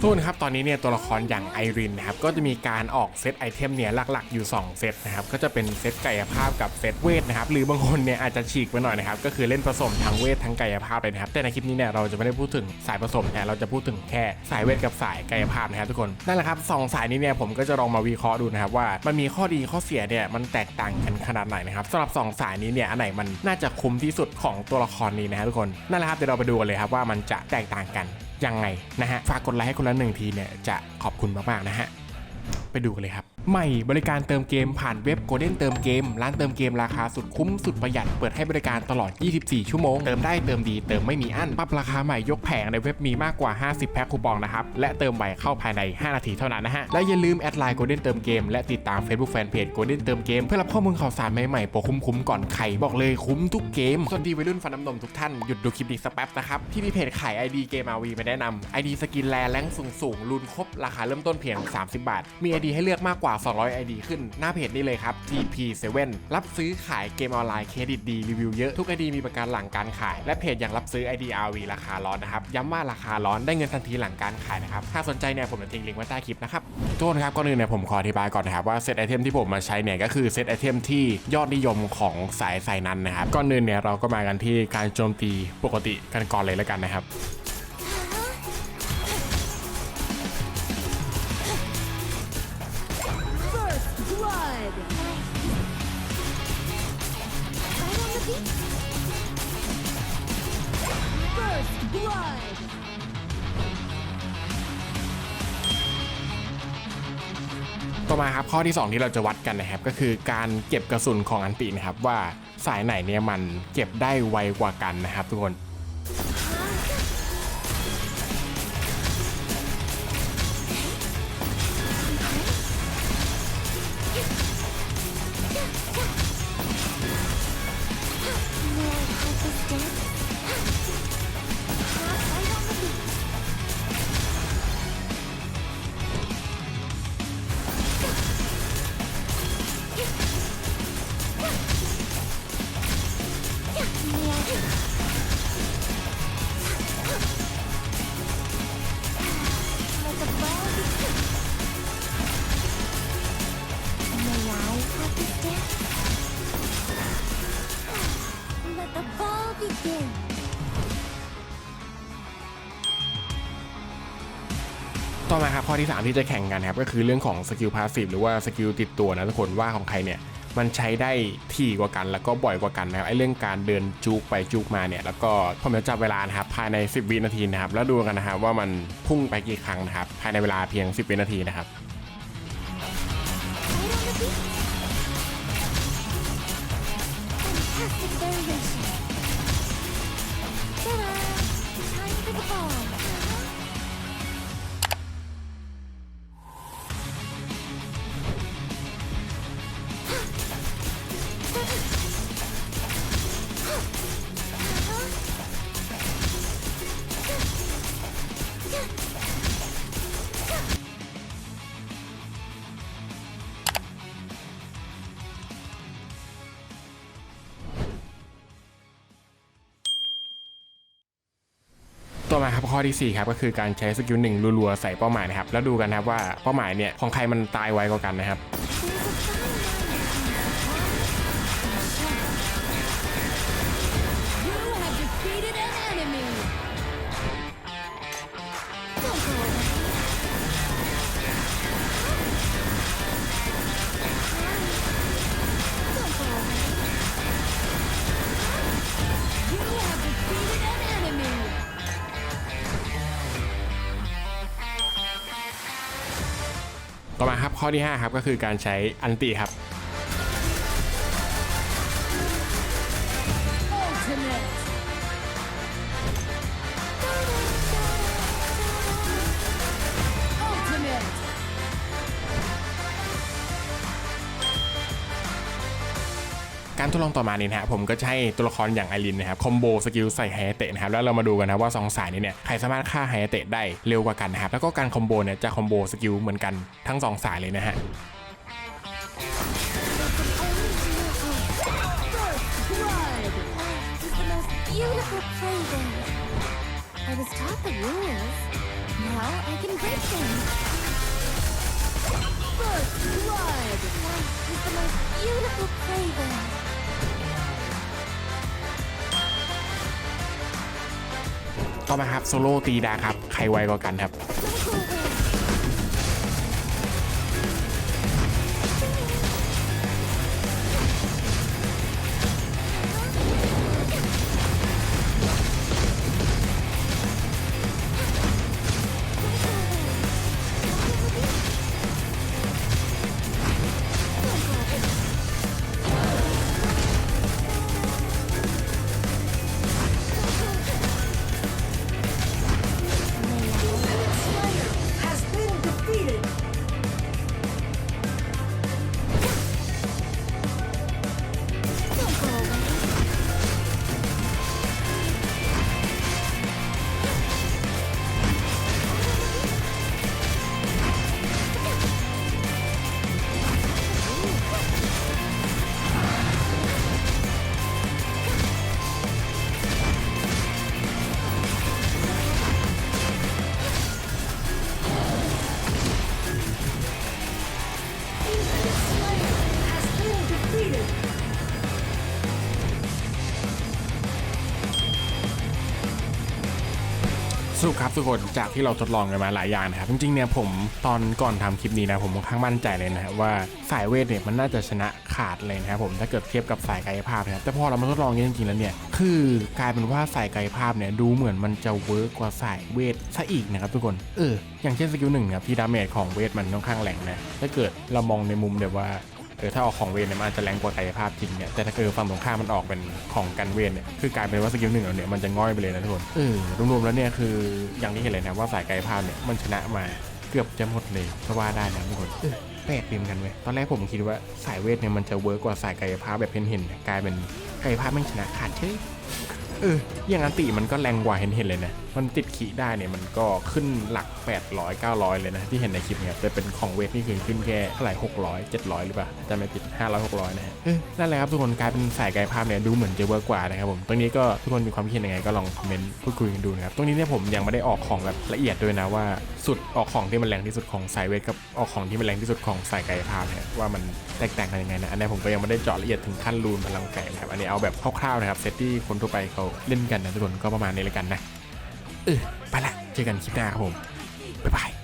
ทุกคนครับตอนนี้เนี่ยตัวละครอย่างไอรินนะครับก็จะมีการออกเซตไอเทมเนี่ยหลักๆอยู่ 2 เซตนะครับก็จะเป็นเซตกายภาพกับเซตเวทนะครับหรือบางคนเนี่ยอาจจะฉีกไปหน่อยนะครับก็คือเล่นผสมทั้งเวททั้งกายภาพเลยนะครับแต่ในคลิปนี้เนี่ยเราจะไม่ได้พูดถึงสายผสมนะเราจะพูดถึงแค่สายเวทกับสายกายภาพนะครับทุกคนนั่นแหละครับสองสายนี้เนี่ยผมก็จะลองมาวิเคราะห์ดูนะครับว่ามันมีข้อดีข้อเสียเนี่ยมันแตกต่างกันขนาดไหนนะครับสำหรับสองสายนี้เนี่ยอันไหนมันน่าจะคุ้มที่สุดของตัวละครนี้นะครับทุกคนนั่นแหละครับเดี๋ยวเราไปดูกันเลยครับว่ามันจะแตกต่างกัน ยังไงนะฮะ ฝากกดไลค์ให้คนละหนึ่งทีเนี่ยจะขอบคุณมากๆนะฮะ ไปดูกันเลยครับ ใหม่บริการเติมเกมผ่านเว็บ Golden เติมเกม ร้านเติมเกมราคาสุดคุ้มสุดประหยัด เปิดให้บริการตลอด 24 ชั่วโมง เติมได้เติมดีเติมไม่มีอั้นปรับราคาใหม่ยกแผงในเว็บมีมากกว่า 50 แพ็คคูปองนะครับ และเติมไวเข้าภายใน 5 นาทีเท่านั้นนะฮะ และอย่าลืมแอดไลน์ Golden เติมเกมและติดตาม Facebook Fanpage Golden เติมเกมเพื่อรับข้อมูลข่าวสารใหม่ๆโปรคุ้มๆก่อนใครบอกเลยคุ้มทุกเกมส่วนดีวัยรุ่นฟันน้ำนมทุกท่านหยุดดูคลิปนี้สักแป๊บนะครับที่มีเพจขาย ID เกม RV มาแนะนำ ID สกินแลแรงสูงสูงๆรุนครบราคาเริ่มต้นเพียง 30 บาท มี ID ให้เลือกมากกว่า200 ID ขึ้นหน้าเพจนี้เลยครับ TP7 รับซื้อขายเกมออนไลน์เครดิตดีรีวิวเยอะทุก ID มีประกันหลังการขาย และเพจยังรับซื้อ ID RV ราคาร้อนนะครับ ย้ำว่าราคาร้อนได้เงินทันทีหลังการขายนะครับถ้าสนใจเนี่ยผมจะทิ้งลิงก์ไว้ใต้คลิปนะครับทุกคนครับก่อนอื่นเนี่ยผมขออธิบายก่อนนะครับว่าเซตไอเทมที่ผมมาใช้เนี่ยก็คือเซตไอเทมที่ยอดนิยมของสายสายนั้นนะครับก่อนอื่นเนี่ยเราก็มากันที่การโจมตีปกติกันก่อนเลยแล้วกันนะครับ ต่อมาครับข้อที่ 2 ที่เราจะวัดกันนะครับก็คือการเก็บกระสุนของอันตินะครับว่าสายไหนเนี่ยมันเก็บได้ไวกว่ากันนะครับทุกคน ต่อมาครับข้อที่ 3 ที่จะแข่งกันครับก็คือเรื่องของสกิลพาสซีฟหรือว่าสกิลติดตัวนะทุกคนว่าของใครเนี่ยมันใช้ได้ถี่กว่ากันแล้วก็บ่อยกว่ากันนะครับไอ้เรื่องการเดินจุกไปจุกมาเนี่ยแล้วก็ผมจะจับเวลานะครับภายใน 10 วินาทีนะครับแล้วดูกันนะครับว่ามันพุ่งไปกี่ครั้งนะครับภายในเวลาเพียง 10 วินาทีนะครับ Sarah, Time for the ball. ต่อมาครับข้อที่ 4 ครับก็คือการใช้สกิลหนึ่งรัวๆใส่เป้าหมายนะครับแล้วดูกันนะครับว่าเป้าหมายเนี่ยของใครมันตายไวกว่ากันนะครับ ต่อมาครับข้อที่5ครับก็คือการใช้อันติครับ การทดลองต่อมานี้นะฮะผมก็จะให้ตัวละครอย่างไอรินนะครับคอมโบสกิลใส่ไฮเตะนะครับแล้วเรามาดูกันนะว่าสองสายนี้เนี่ยใครสามารถฆ่าไฮเตะได้เร็วกว่ากันนะครับแล้วก็การคอมโบเนี่ยจะคอมโบสกิลเหมือนกันทั้งสองสายเลยนะฮะ ต่อมาครับโซโล่ตีดาครับ ใครไวกว่ากันครับ สรุปครับทุกคนจากที่เราทดลองกันมาหลายอย่างนะครับจริงๆเนี่ยผมตอนก่อนทำคลิปนี้นะผมค่อนข้างมั่นใจเลยนะครับว่าสายเวทเนี่ยมันน่าจะชนะขาดเลยนะครับผมถ้าเกิดเทียบกับสายกายภาพนะครับแต่พอเรามาทดลองกันจริงๆแล้วเนี่ยคือกลายเป็นว่าสายกายภาพเนี่ยดูเหมือนมันจะเวิร์กกว่าสายเวทซะอีกนะครับทุกคนเอออย่างเช่นสกิลหนึ่งนะครับที่ดาเมจของเวทมันค่อนข้างแรงนะถ้าเกิดเรามองในมุมแบบว่า เออถ้าออกของเวทเนี่ยมันอาจจะแรงกว่ากายภาพจริงเนี่ยแต่ถ้าเกิดฝั่งตรงข้ามมันออกเป็นของกันเวทเนี่ยคือกลายเป็นว่าสกิลหนึ่งเราเนี่ยมันจะง่อยไปเลยนะทุกคนเออรวมๆแล้วเนี่ยคืออย่างที่เห็นเลยนะว่าสายกายภาพเนี่ยมันชนะมาเกือบจะหมดเลยก็ว่าได้นะทุกคนเออแปลกดีเหมือนกันเว้ยตอนแรกผมคิดว่าสายเวทเนี่ยมันจะเวิร์กกว่าสายกายภาพแบบเห็นๆกลายเป็นกายภาพแม่งชนะขาดเฉย เอออย่างอันติมันก็แรงกว่าเห็นเห็นๆเลยนะ มันติดขีได้เนี่ยมันก็ขึ้นหลัก 800 900 เลยนะ ที่เห็นในคลิปเนี่ยแต่เป็นของเวทนี่คือขึ้นแค่เท่าไหร่600 700 หรือเปล่าจะไม่ผิด 500 600 นะฮะเออนั่นแหละครับทุกคนกลายเป็นสายกายภาพเนี่ยดูเหมือนจะเวิร์กกว่านะครับผมตรงนี้ก็ทุกคนมีความคิดเห็นยังไงก็ลองคอมเมนต์พูดคุยกันดูนะครับตรงนี้เนี่ยผมยังไม่ได้ออกของแบบละเอียดด้วยนะว่าสุดออกของที่มันแรงที่สุดของสายเวทกับออกของที่มันแรงที่สุดของสายกายภาพเนี่ยว่ามันแตกต่างกันยังไงนะอันนี้ผมก็ยังไม่ได้เจาะละเอียดถึงขั้นรูนพลังไก่นะครับอันนี้เอาแบบคร่าวๆนะครับเซตที่คนทั่วไปเขาเล่นกันนะทุกคนก็ประมาณนี้แลยกันนะเออไปละเจอกันคลิปหน้าครับผมบ๊ายบาย